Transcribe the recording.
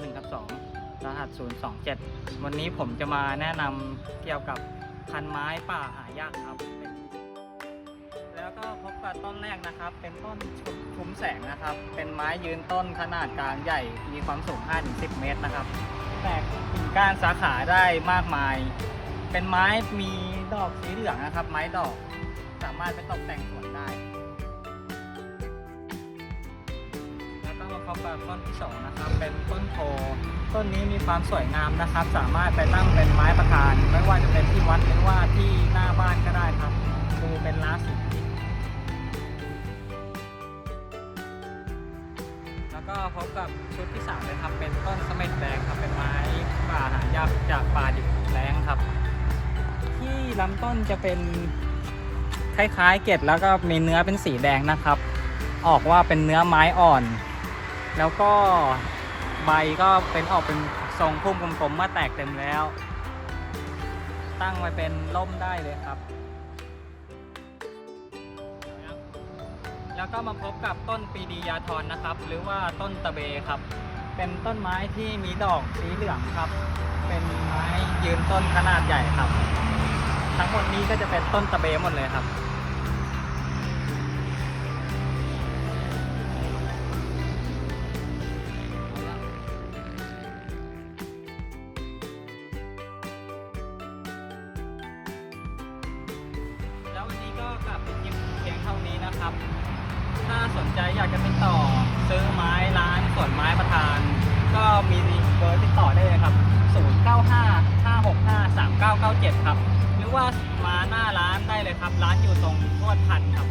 8027 วันนี้ผมจะมาแนะนำเกี่ยวกับพันไม้ป่าหายากครับ แล้วก็พบกับต้นแรกนะครับ เป็นต้นชุมชุมแสงนะครับ เป็นไม้ยืนต้นขนาดกลางใหญ่ มีความสูง 5-10 เมตรนะครับ แตกกิ่งก้านสาขาได้มากมาย เป็นไม้มีดอกสีเหลืองนะครับ ไม้ดอกสามารถไปตกแต่งสวนได้แล้วก็มาพบกับต้นที่สองนะครับ เป็นต้น ต้นนี้มีความสวยงามนะครับ สามารถไปตั้งเป็นไม้ประธาน ไม่ว่าจะเป็นที่วัดหรือว่าที่หน้าบ้านก็ได้ครับดูเป็นราศีแล้วก็พบกับชุดที่สามเลยครับเป็นต้นเสม็ดแดงครับเป็นไม้ป่าหายากจากป่าดิบแล้งครับ ที่ลำต้นจะเป็นคล้ายๆเกล็ดแล้วก็มีเนื้อเป็นสีแดงนะครับ ออกว่าเป็นเนื้อไม้อ่อน แล้วก็ ใบก็เป็นออกเป็นทรงพุ่มกลมๆเมื่อแตกเต็มแล้ว ตั้งไว้เป็นร่มได้เลยครับ แล้วก็มาพบกับต้นปีดียาทรนะครับ หรือว่าต้นตะเบครับ เป็นต้นไม้ที่มีดอกสีเหลืองครับ เป็นไม้ยืนต้นขนาดใหญ่ครับ ทั้งหมดนี้ก็จะเป็นต้นตะเบหมดเลยครับ ก็กลับไปคลิปเพียงเท่านี้นะครับ ถ้าสนใจอยากจะติดต่อซื้อไม้ร้านสวนไม้ประธาน ก็มีเบอร์ติดต่อได้เลยครับ 0955653997 ครับ หรือว่ามาหน้าร้านได้เลยครับ ร้านอยู่ตรงนวดพันครับ